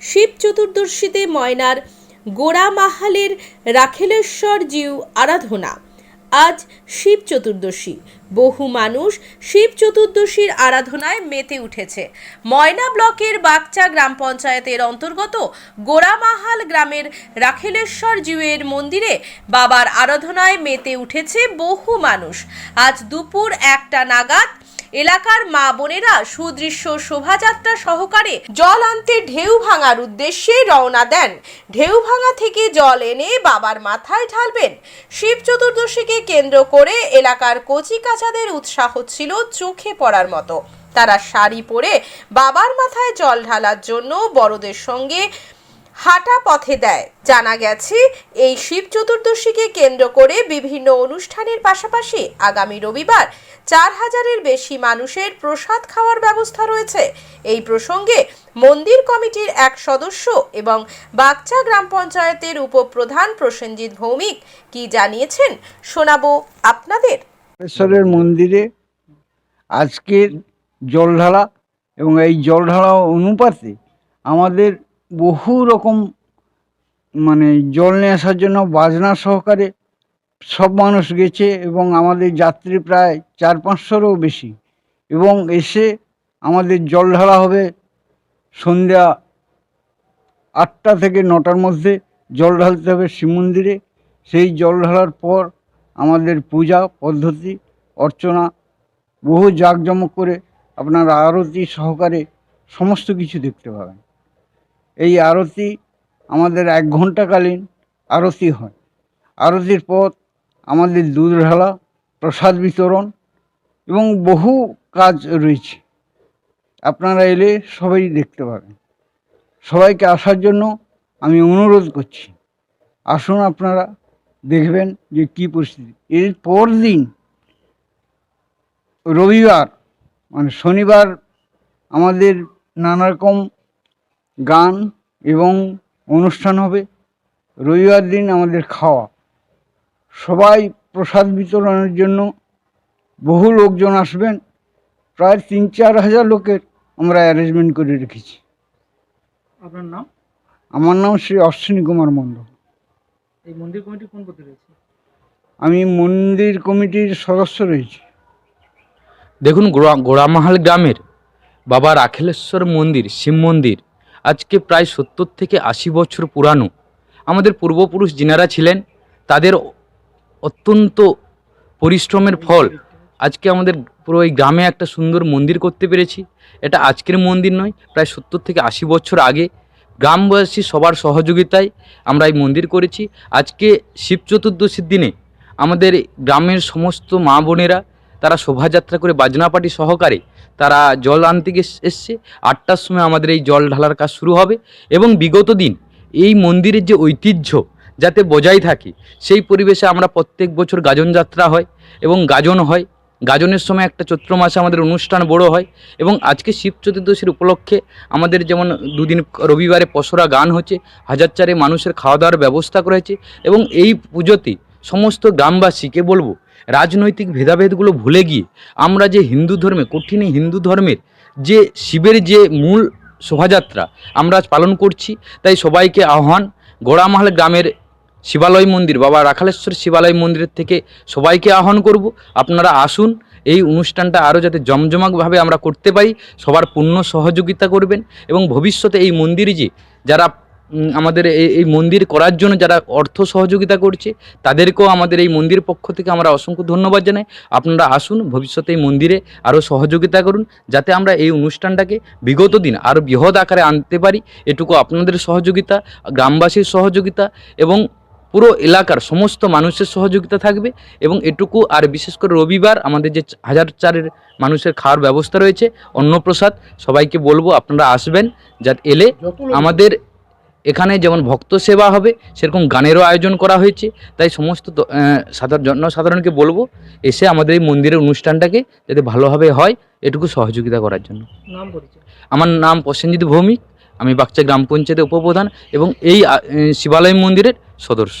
শিব চতুর্দশীতে ময়নার গোড়া মাহালের রাখেলেশ্বর জিউ আরাধনা। আজ শিব চতুর্দশী। বহু মানুষ শিব চতুর্দশীর আরাধনায় মেতে উঠেছে। ময়না ব্লকের বাগচা গ্রাম পঞ্চায়েতের অন্তর্গত গোড়ামাহাল গ্রামের রাখেলেশ্বর জিউয়ের মন্দিরে বাবার আরাধনায় মেতে উঠেছে বহু মানুষ। আজ দুপুর একটা নাগাদ এলাকার মা বোনেরা সুদৃশ্য শোভাযাত্রা সহকারে জল আনতে ঢেউ ভাঙার উদ্দেশ্যে রওনা দেন। ঢেউ ভাঙা থেকে জল এনে বাবার মাথায় ঢালবেন। শিব চতুর্দশীকে কেন্দ্র করে এলাকার কচি কাচাদের উৎসাহ ছিল চোখে পড়ার মতো। তারা শাড়ি পরে বাবার মাথায় জল ঢালার জন্য বড়দের সঙ্গে হাঁটা পথে দেয়। জানা গেছে, এই শিব চতুর্দশীকে কেন্দ্র করে বিভিন্ন অনুষ্ঠানের পাশাপাশি আগামী রবিবার চার হাজারের বেশি মানুষের প্রসাদ খাওয়ার ব্যবস্থা রয়েছে। এই প্রসঙ্গে মন্দির কমিটির এক সদস্য এবং বাগচা গ্রাম পঞ্চায়েতের উপপ্রধান প্রসেনজিৎ ভৌমিক কি জানিয়েছেন, শোনাবো আপনাদের। মন্দিরে আজকের জল ঢালা এবং এই জল ঢালা অনুপাতে আমাদের বহু রকম মানে জল নিয়ে আসার জন্য বাজনা সহকারে সব মানুষ গেছে এবং আমাদের যাত্রী প্রায় চার পাঁচশোরও বেশি। এবং এসে আমাদের জল ঢালা হবে সন্ধ্যা আটটা থেকে নটার মধ্যে জল ঢালতে হবে শিব মন্দিরে। সেই জল ঢালার পর আমাদের পূজা পদ্ধতি, অর্চনা, বহু জাঁকজমক করে আপনারা আরতি সহকারে সমস্ত কিছু দেখতে পাবেন। এই আরতি আমাদের এক ঘন্টাকালীন আরতি হয়। আরতির পর আমাদের দুধ ঢালা প্রসাদ বিতরণ এবং বহু কাজ রয়েছে। আপনারা এলে সবাই দেখতে পাবেন। সবাইকে আসার জন্য আমি অনুরোধ করছি, আসুন আপনারা দেখবেন যে কী পরিস্থিতি। এর পর দিন রবিবার মানে শনিবার আমাদের নানা রকম গান এবং অনুষ্ঠান হবে। রবিবার দিন আমাদের খাওয়া। সবাই প্রসাদ বিতরণের জন্য বহু লোকজন আসবেন। প্রায় তিন চার হাজার লোকের আমরা অ্যারেঞ্জমেন্ট করে রেখেছি। আপনার নাম? আমার নাম শ্রী অশ্বিনী কুমার মণ্ডল। এই মন্দির কমিটি কোন পদে রয়েছে? আমি মন্দির কমিটির সদস্য রয়েছি। দেখুন গোড়া গোড়ামাহাল গ্রামের বাবা রাখেলেশ্বর মন্দির শিব মন্দির আজকে প্রায় সত্তর থেকে আশি বছর পুরানো। আমাদের পূর্বপুরুষ যিনারা ছিলেন, তাদের অত্যন্ত পরিশ্রমের ফল। আজকে আমাদের পুরো এই গ্রামে একটা সুন্দর মন্দির করতে পেরেছি। এটা আজকের মন্দির নয়, প্রায় সত্তর থেকে আশি বছর আগে। গ্রামবাসী সবার সহযোগিতায় আমরা এই মন্দির করেছি। আজকে শিব চতুর্দশীর দিনে আমাদের গ্রামের সমস্ত মা বোনেরা তারা শোভাযাত্রা করে বাজনা পার্টি সহকারে তারা জল আনতে এসছে। আটটার সময় আমাদের এই জল ঢালার কাজ শুরু হবে এবং বিগত দিন এই মন্দিরের যে ঐতিহ্য যাতে বজায় থাকে, সেই পরিবেশে আমরা প্রত্যেক বছর গাজন যাত্রা হয় এবং গাজন হয়। গাজনের সময় একটা চৈত্র মাসে আমাদের অনুষ্ঠান বড় হয় এবং আজকে শিব চতুর্দশীর উপলক্ষে আমাদের যেমন দুদিন রবিবারে পসরা গান হচ্ছে, হাজার চারে মানুষের খাওয়া দাওয়ার ব্যবস্থা করেছে এবং এই পুজোতে সমস্ত গ্রামবাসীকে বলব, রাজনৈতিক ভেদাভেদগুলো ভুলে গিয়ে আমরা যে হিন্দু ধর্মে, কঠিন হিন্দু ধর্মের যে শিবের যে মূল শোভাযাত্রা আমরা আজ পালন করছি, তাই সবাইকে আহ্বান, গোড়ামাহাল গ্রামের শিবালয় মন্দির, বাবা রাখালেশ্বর শিবালয় মন্দিরের থেকে সবাইকে আহ্বান করব। আপনারা আসুন, এই অনুষ্ঠানটা আরও যাতে জমজমাকভাবে আমরা করতে পারি, সবার পূর্ণ সহযোগিতা করবেন এবং ভবিষ্যতে এই মন্দিরে যে যারা আমাদের এই এই মন্দির করার জন্য যারা অর্থ সহযোগিতা করছে তাদেরকেও আমাদের এই মন্দির পক্ষ থেকে আমরা অসংখ্য ধন্যবাদ জানাই। আপনারা আসুন ভবিষ্যতে এই মন্দিরে আরও সহযোগিতা করুন যাতে আমরা এই অনুষ্ঠানটাকে বিগত দিন আরও বৃহৎ আকারে আনতে পারি। এটুকু আপনাদের সহযোগিতা গ্রামবাসীর সহযোগিতা এবং পুরো এলাকার সমস্ত মানুষের সহযোগিতা থাকবে এবং এটুকু আর বিশেষ করে রবিবার আমাদের যে হাজার চারের মানুষের খাওয়ার ব্যবস্থা রয়েছে অন্নপ্রসাদ সবাইকে বলব আপনারা আসবেন যাতে এলে আমাদের এখানে যেমন ভক্ত সেবা হবে সেরকম গানেরও আয়োজন করা হয়েছে। তাই সমস্ত সাধারণ জনসাধারণকে বলব এসে আমাদের এই মন্দিরের অনুষ্ঠানটাকে যাতে ভালোভাবে হয় এটুকু সহযোগিতা করার জন্য। নাম পরিচয়? আমার নাম প্রসেনজিৎ ভৌমিক আমি বাচ্চা গ্রাম পঞ্চায়েতের উপপ্রধান এবং এই শিবালয় মন্দিরের সদস্য।